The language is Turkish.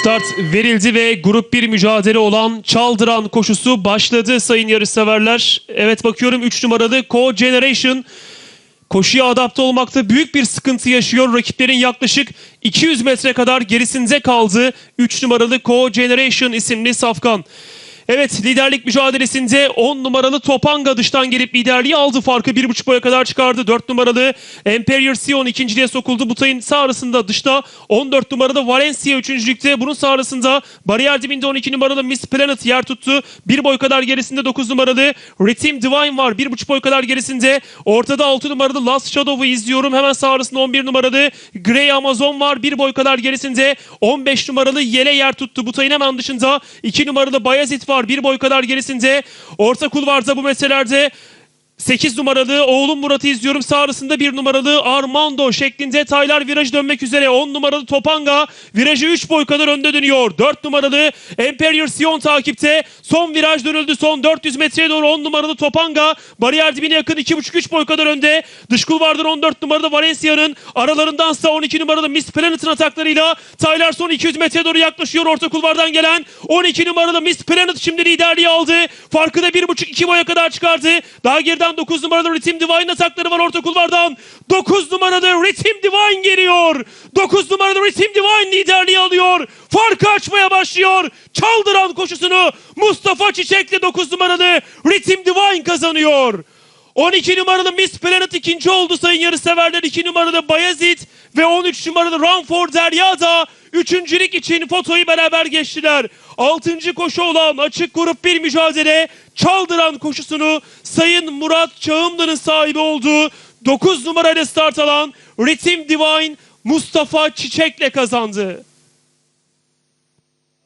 Start verildi ve grup bir mücadele olan Çaldıran koşusu başladı sayın yarışseverler. Evet bakıyorum 3 numaralı Co Generation koşuya adapte olmakta büyük bir sıkıntı yaşıyor. Rakiplerin yaklaşık 200 metre kadar gerisinde kaldı. 3 numaralı Co Generation isimli safkan. Evet liderlik mücadelesinde 10 numaralı Topanga dıştan gelip liderliği aldı. Farkı 1.5 boya kadar çıkardı. 4 numaralı Imperial Sion ikinciliğe sokuldu. Butay'ın sağ arasında dışta 14 numaralı Valencia üçüncülükte. Bunun sağ arasında bariyer dibinde 12 numaralı Miss Planet yer tuttu. 1 boy kadar gerisinde 9 numaralı Rhythm Divine var. 1.5 boy kadar gerisinde. Ortada 6 numaralı Last Shadow'u izliyorum. Hemen sağ arasında 11 numaralı Grey Amazon var. 1 boy kadar gerisinde 15 numaralı Yele yer tuttu. Butay'ın hemen dışında 2 numaralı Bayezid var. 1 boy kadar gerisinde. Orta kulvarda bu meselelerde 8 numaralı oğlum Murat'ı izliyorum. Sağ arasında 1 numaralı Armando şeklinde Taylar viraj dönmek üzere. 10 numaralı Topanga virajı 3 boy kadar önde dönüyor. 4 numaralı Imperial Sion takipte. Son viraj dönüldü. Son 400 metreye doğru 10 numaralı Topanga. Bariyer dibine yakın 2,5-3 boy kadar önde. Dış kulvardan 14 numaralı Valencia'nın aralarındansa 12 numaralı Miss Planet'ın ataklarıyla Taylar son 200 metreye doğru yaklaşıyor. Orta kulvardan gelen 12 numaralı Miss Planet şimdi liderliği aldı. Farkı da 1,5-2 boya kadar çıkardı. Daha geriden 9 numaralı Rhythm Divine atakları var orta kulvardan. 9 numaralı Rhythm Divine geliyor. 9 numaralı Rhythm Divine liderliği alıyor. Farkı açmaya başlıyor. Çaldıran koşusunu Mustafa Çiçek'le 9 numaralı Rhythm Divine kazanıyor. 12 numaralı Miss Planet ikinci oldu sayın yarışseverler. 2 numaralı Bayezid ve 13 numaralı Run for Derya da üçüncülük için fotoyu beraber geçtiler. Altıncı koşu olan açık grup bir mücadele Çaldıran koşusunu Sayın Murat Çağımlı'nın sahibi olduğu 9 numarayla start alan Ritim Divine Mustafa Çiçek'le kazandı.